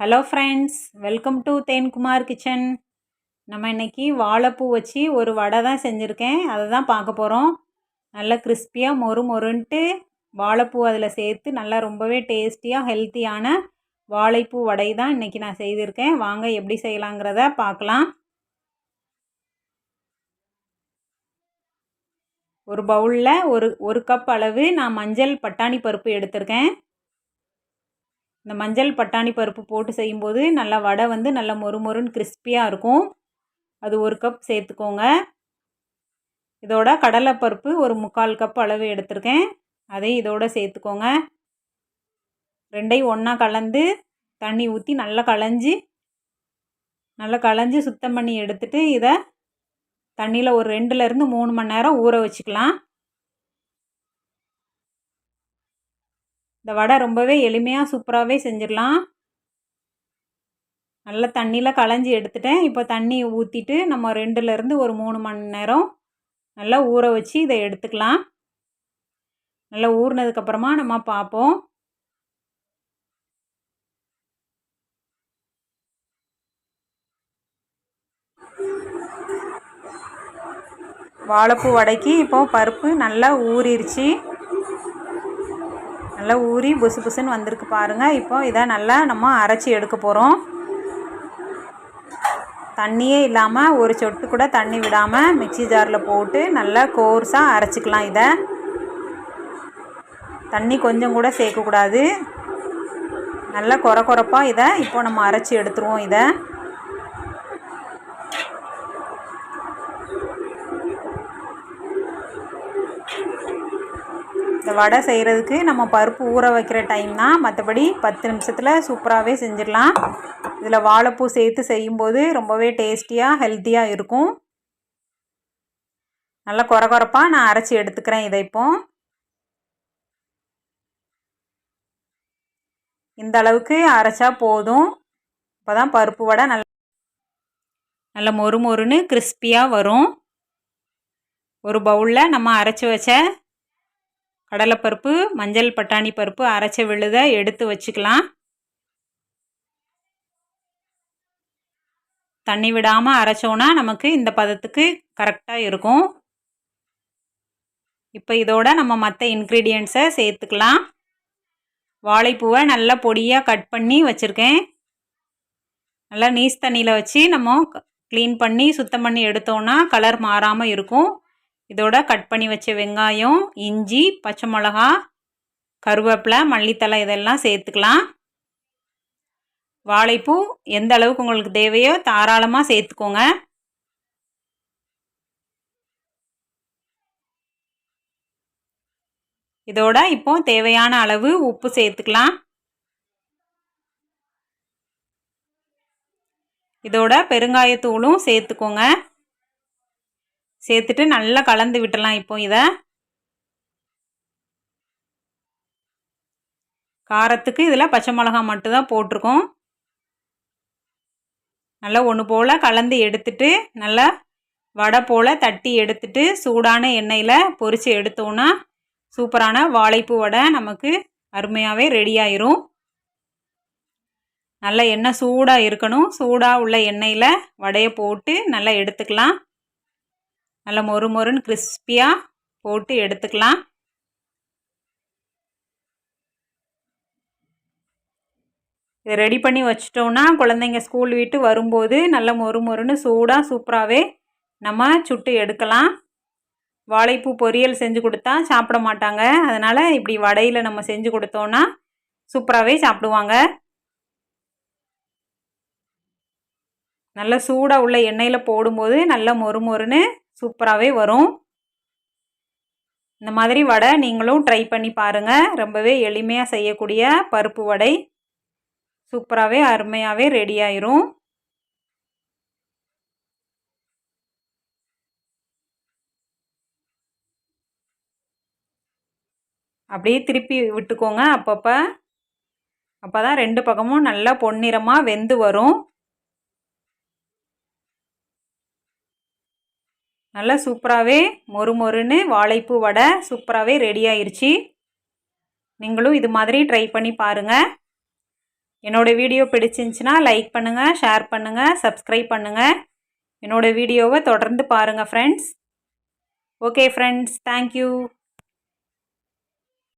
Hello friends welcome to Thenkumar kitchen நம்ம இன்னைக்கு வாழைப்பூ வச்சு ஒரு வடை தான் செஞ்சுருக்கேன். அதை தான் பார்க்க போகிறோம் நல்லா கிறிஸ்பியாக மொறு மொறுன்ட்டு வாழைப்பூ அதில் சேர்த்து நல்லா ரொம்பவே டேஸ்டியாக ஹெல்த்தியான வாழைப்பூ வடை தான் இன்றைக்கி நான் செய்திருக்கேன். வாங்க எப்படி செய்யலாங்கிறத பார்க்கலாம். ஒரு பவுலில் ஒரு ஒரு கப் அளவு நான் மஞ்சள் பட்டாணி பருப்பு எடுத்திருக்கேன். இந்த மஞ்சள் பட்டாணி பருப்பு போட்டு செய்யும்போது நல்லா வடை வந்து நல்லா மொறு மொறுன்னு கிறிஸ்பியாக இருக்கும். அது ஒரு கப் சேர்த்துக்கோங்க. இதோட கடலைப்பருப்பு ஒரு முக்கால் கப் அளவு எடுத்திருக்கேன். அதையும் இதோட சேர்த்துக்கோங்க. ரெண்டையும் ஒன்றா கலந்து தண்ணி ஊற்றி நல்லா களைஞ்சி நல்லா களைஞ்சி சுத்தம் பண்ணி எடுத்துகிட்டு இதை தண்ணியில் ஒரு ரெண்டுலேருந்து மூணு மணி நேரம் ஊற வச்சுக்கலாம். இந்த வடை ரொம்பவே எளிமையாக சூப்பராகவே செஞ்சிடலாம். நல்லா தண்ணியில் களைஞ்சி எடுத்துட்டேன். இப்போ தண்ணி ஊற்றிட்டு நம்ம ரெண்டுலேருந்து ஒரு மூணு மணி நேரம் நல்லா ஊற வச்சு இதை எடுத்துக்கலாம். நல்லா ஊறினதுக்கப்புறமா நம்ம பார்ப்போம். வாழைப்பூ வடைக்கு இப்போ பருப்பு நல்லா ஊறிடுச்சு நல்லா ஊறி புசு புசுன்னு வந்திருக்கு பாருங்கள் இப்போ இதை நல்லா நம்ம அரைச்சி எடுக்க போகிறோம் தண்ணியே இல்லாமல் ஒரு சொட்டு கூட தண்ணி விடாமல் மிக்சி ஜாரில் போட்டு நல்லா கோர்ஸாக அரைச்சிக்கலாம் இதை. தண்ணி கொஞ்சம் கூட சேர்க்கக்கூடாது. நல்லா குறை குறைப்பாக இதை இப்போ நம்ம அரைச்சி எடுத்துருவோம் இதை. இந்த வடை செய்கிறதுக்கு நம்ம பருப்பு ஊற வைக்கிற டைம் தான் மற்றபடி பத்து நிமிஷத்தில் சூப்பராகவே செஞ்சிடலாம். இதில் வாழைப்பூ சேர்த்து செய்யும்போது ரொம்பவே டேஸ்டியாக ஹெல்த்தியாக இருக்கும். நல்லா குறை குறைப்பாக நான் அரைச்சி எடுத்துக்கிறேன் இதை இப்போ. இந்த அளவுக்கு அரைச்சா போதும். இப்போ தான் பருப்பு வடை நல்ல நல்ல மொறு மொறுன்னு கிறிஸ்பியாக வரும். ஒரு பவுலில் நம்ம அரைச்சி வச்ச கடலைப்பருப்பு மஞ்சள் பட்டாணி பருப்பு அரைச்ச விழுத எடுத்து வச்சுக்கலாம். தண்ணி விடாமல் அரைச்சோன்னா நமக்கு இந்த பதத்துக்கு கரெக்டாக இருக்கும். இப்போ இதோட நம்ம மற்ற இன்க்ரீடியன்ட்ஸை சேர்த்துக்கலாம். வாழைப்பூவை நல்லா பொடியாக கட் பண்ணி வச்சுருக்கேன். நல்லா நீஸ் தண்ணியில் வச்சு நம்ம க்ளீன் பண்ணி சுத்தம் பண்ணி எடுத்தோன்னா கலர் மாறாமல் இருக்கும். இதோட கட் பண்ணி வச்ச வெங்காயம் இஞ்சி பச்சை மிளகா கருவேப்பிலை மல்லித்தலை இதெல்லாம் சேர்த்துக்கலாம். வாழைப்பூ எந்த அளவுக்கு உங்களுக்கு தேவையோ தாராளமாக சேர்த்துக்கோங்க. இதோட இப்போ தேவையான அளவு உப்பு சேர்த்துக்கலாம். இதோட பெருங்காயத்தூளும் சேர்த்துக்கோங்க. சேர்த்துட்டு நல்லா கலந்து விட்டலாம் இப்போ இதை. காரத்துக்கு இதில் பச்சை மிளகா மட்டும்தான் போட்டிருக்கோம். நல்லா ஒன்று போல் கலந்து எடுத்துட்டு நல்லா வடை போல் தட்டி எடுத்துட்டு சூடான எண்ணெயில் பொரித்து எடுத்தோன்னா சூப்பரான வாழைப்பூ வடை நமக்கு அருமையாகவே ரெடி ஆயிரும். நல்ல எண்ணெய் சூடாக இருக்கணும். சூடாக உள்ள எண்ணெயில் வடையை போட்டு நல்லா எடுத்துக்கலாம். நல்லா மொறு மொறுன்னு கிறிஸ்பியாக போட்டு எடுத்துக்கலாம். இதை ரெடி பண்ணி வச்சிட்டோன்னா குழந்தைங்க ஸ்கூல் விட்டு வரும்போது நல்ல மொறு மொறுன்னு சூடாக சூப்பராகவே நம்ம சுட்டு எடுக்கலாம். வாழைப்பூ பொரியல் செஞ்சு கொடுத்தா சாப்பிட மாட்டாங்க. அதனால் இப்படி வடையில் நம்ம செஞ்சு கொடுத்தோன்னா சூப்பராகவே சாப்பிடுவாங்க. நல்ல சூடாக உள்ள எண்ணெயில் போடும்போது நல்ல மொறு மொறுன்னு சூப்பராகவே வரும். இந்த மாதிரி வடை நீங்களும் ட்ரை பண்ணி பாருங்கள் ரொம்பவே எளிமையாக செய்யக்கூடிய பருப்பு வடை. சூப்பராகவே அருமையாகவே ரெடி ஆயிரும். அப்படியே திருப்பி விட்டுக்கோங்க அப்பப்போ. அப்போ தான் ரெண்டு பக்கமும் நல்லா பொன்னிறமாக வெந்து வரும். நல்லா சூப்பராகவே மொறு மொறுன்னு வாழைப்பூ வடை சூப்பராகவே ரெடி ஆயிடுச்சு நீங்களும் இது மாதிரி ட்ரை பண்ணி பாருங்கள் என்னோடய வீடியோ பிடிச்சிருந்துச்சின்னா லைக் பண்ணுங்கள் ஷேர் பண்ணுங்கள் சப்ஸ்கிரைப் பண்ணுங்கள் என்னோடய வீடியோவை தொடர்ந்து பாருங்கள் ஃப்ரெண்ட்ஸ் ஓகே ஃப்ரெண்ட்ஸ் தேங்க்யூ